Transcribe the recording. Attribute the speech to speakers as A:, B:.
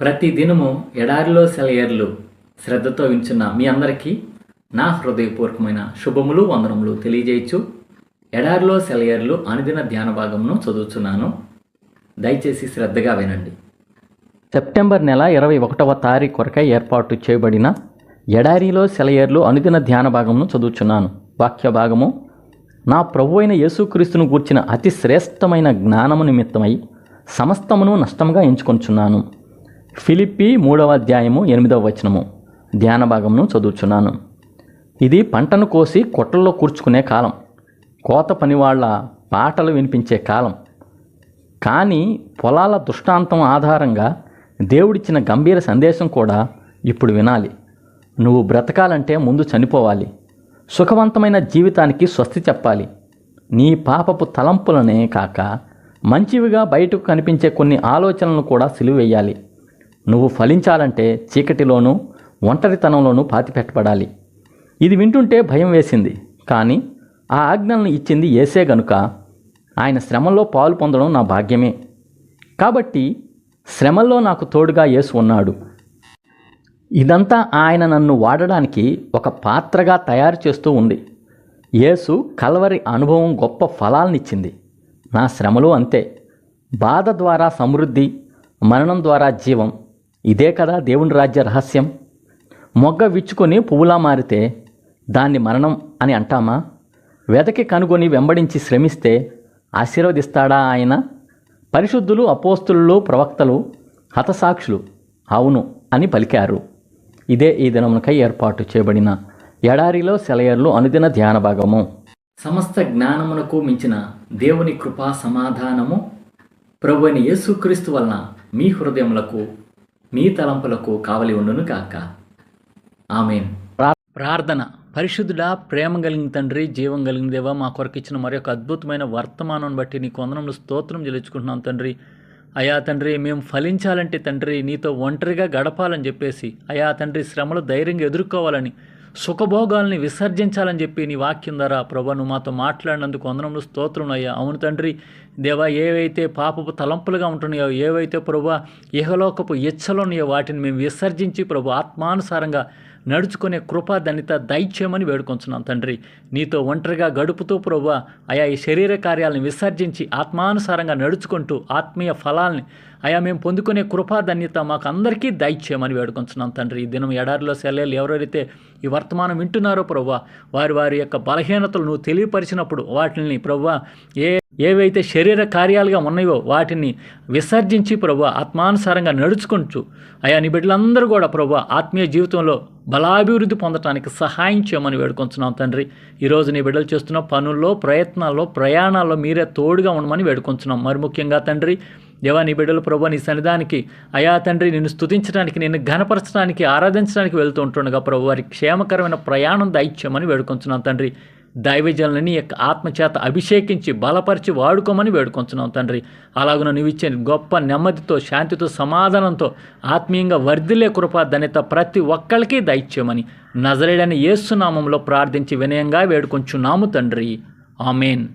A: ప్రతి దినము ఎడారిలో సెలయర్లు శ్రద్ధతో వించున్న మీ అందరికీ నా హృదయపూర్వకమైన శుభములు వందనములు తెలియజేయచ్చు. ఎడారిలో సెలయర్లు అనుదిన ధ్యాన భాగమును చదువుతున్నాను దయచేసి శ్రద్ధగా వినండి. సెప్టెంబర్ నెల ఇరవై ఒకటవ తారీఖు కొరకై ఏర్పాటు చేయబడిన ఎడారిలో సెలయర్లు అనుదిన ధ్యాన భాగమును చదువుచున్నాను. వాక్య భాగము నా ప్రభు అయిన యేసుక్రీస్తును గూర్చిన అతి శ్రేష్టమైన జ్ఞానము నిమిత్తమై సమస్తమును నష్టముగా ఎంచుకొంచున్నాను. ఫిలిప్పి మూడవ అధ్యాయము ఎనిమిదవ వచనము. ధ్యాన భాగమును చదువుచున్నాను. ఇది పంటను కోసి కొట్టల్లో కూర్చుకునే కాలం. కోత పనివాళ్ళ పాటలు వినిపించే కాలం. కానీ పొలాల దృష్టాంతం ఆధారంగా దేవుడిచ్చిన గంభీర సందేశం కూడా ఇప్పుడు వినాలి. నువ్వు బ్రతకాలంటే ముందు చనిపోవాలి. సుఖవంతమైన జీవితానికి స్వస్తి చెప్పాలి. నీ పాపపు తలంపులనే కాక మంచివిగా బయటకు కనిపించే కొన్ని ఆలోచనలను కూడా సిలువేయాలి. నువ్వు ఫలించాలంటే చీకటిలోనూ ఒంటరితనంలోనూ పాతిపెట్టబడాలి. ఇది వింటుంటే భయం వేసింది. కానీ ఆ ఆజ్ఞలను ఇచ్చింది ఏసే గనుక ఆయన శ్రమల్లో పాలు పొందడం నా భాగ్యమే. కాబట్టి శ్రమల్లో నాకు తోడుగా యేసు ఉన్నాడు. ఇదంతా ఆయన నన్ను వాడడానికి ఒక పాత్రగా తయారు చేస్తూ ఉంది. యేసు కలవరి అనుభవం గొప్ప ఫలాలనిచ్చింది. నా శ్రమలు అంతే. బాధ ద్వారా సమృద్ధి మరణం ద్వారా జీవం. ఇదే కదా దేవుని రాజ్య రహస్యం? మొగ్గ విచ్చుకొని పువ్వులా మారితే దాన్ని మరణం అని అంటామా? వెదకి కనుగొని వెంబడించి శ్రమిస్తే ఆశీర్వదిస్తాడా ఆయన? పరిశుద్ధులు అపోస్తులు ప్రవక్తలు హతసాక్షులు అవును అని పలికారు. ఇదే ఈ దినమునకై ఏర్పాటు చేయబడిన ఎడారిలో సెలయర్లు అనుదిన ధ్యాన భాగము. సమస్త జ్ఞానమునకు మించిన దేవుని కృపా సమాధానము ప్రభుని యేసుక్రీస్తు వలన మీ హృదయములకు మీ తలంపులకు కావలి ఉండును కాక ఆమెన్. ప్రార్థన. పరిశుద్ధుడా ప్రేమ కలిగిన తండ్రి జీవం కలిగిన దేవా మా కొరకు ఇచ్చిన మరి ఒక అద్భుతమైన వర్తమానం బట్టి నీ కొందనంలో స్తోత్రం చెల్లించుకుంటున్నాం తండ్రి. అయా తండ్రి మేము ఫలించాలంటే తండ్రి నీతో ఒంటరిగా గడపాలని చెప్పేసి అయా తండ్రి శ్రమలు ధైర్యంగా ఎదుర్కోవాలని సుఖభోగాల్ని విసర్జించాలని చెప్పి నీ వాక్యం ద్వారా ప్రభా నువ్వు మాతో మాట్లాడినందుకు వందనములు స్తోత్రం అయ్యా. అవును తండ్రి దేవా ఏవైతే పాపపు తలంపులుగా ఉంటున్నాయో ఏవైతే ప్రభా ఇహలోకపు ఇచ్చలు ఉన్నాయో వాటిని మేము విసర్జించి ప్రభు ఆత్మానుసారంగా నడుచుకునే కృపా ధన్యత దయచేయమని వేడుకొంచున్నాం తండ్రి. నీతో ఒంటరిగా గడుపుతూ ప్రభు అయా ఈ శరీర కార్యాలను విసర్జించి ఆత్మానుసారంగా నడుచుకుంటూ ఆత్మీయ ఫలాల్ని అయా మేము పొందుకునే కృపా ధన్యత మాకు అందరికీ దయచేయమని వేడుకొంచున్నాం తండ్రి. ఈ దినం ఎడారిలో సెలవులు ఎవరైతే ఈ వర్తమానం వింటున్నారో ప్రభు వారి వారి యొక్క బలహీనతలు నువ్వు తెలియపరిచినప్పుడు వాటిని ప్రభు ఏ ఏవైతే శరీర కార్యాలుగా ఉన్నాయో వాటిని విసర్జించి ప్రభు ఆత్మానుసారంగా నడుచుకుంటూ అయా నీ బిడ్డలందరూ కూడా ప్రభు ఆత్మీయ జీవితంలో బలాభివృద్ధి పొందడానికి సహాయం చేయమని వేడుకొంచున్నాం తండ్రి. ఈరోజు నీ బిడ్డలు చేస్తున్న పనుల్లో ప్రయత్నాల్లో ప్రయాణాల్లో మీరే తోడుగా ఉండమని వేడుకొంచున్నాం. మరి ముఖ్యంగా తండ్రి దేవా నీ బిడ్డలు ప్రభు నీ సన్నిధానికి అయా తండ్రి నిన్ను స్థుతించడానికి నిన్ను ఘనపరచడానికి ఆరాధించడానికి వెళ్తూ ఉంటుండగా ప్రభు వారి క్షేమకరమైన ప్రయాణం దైత్యమని వేడుకొంచున్నాం తండ్రి. దైవజనులని యొక్క ఆత్మచేత అభిషేకించి బలపరిచి వాడుకోమని వేడుకొంచున్నాం తండ్రి. అలాగున నువ్వు ఇచ్చే గొప్ప నెమ్మదితో శాంతితో సమాధానంతో ఆత్మీయంగా వర్ధిలే కృప ధన్యత ప్రతి ఒక్కరికి దైత్యమని నజరేడని ఏసునామంలో ప్రార్థించి వినయంగా వేడుకొంచున్నాము తండ్రి. ఆమెన్.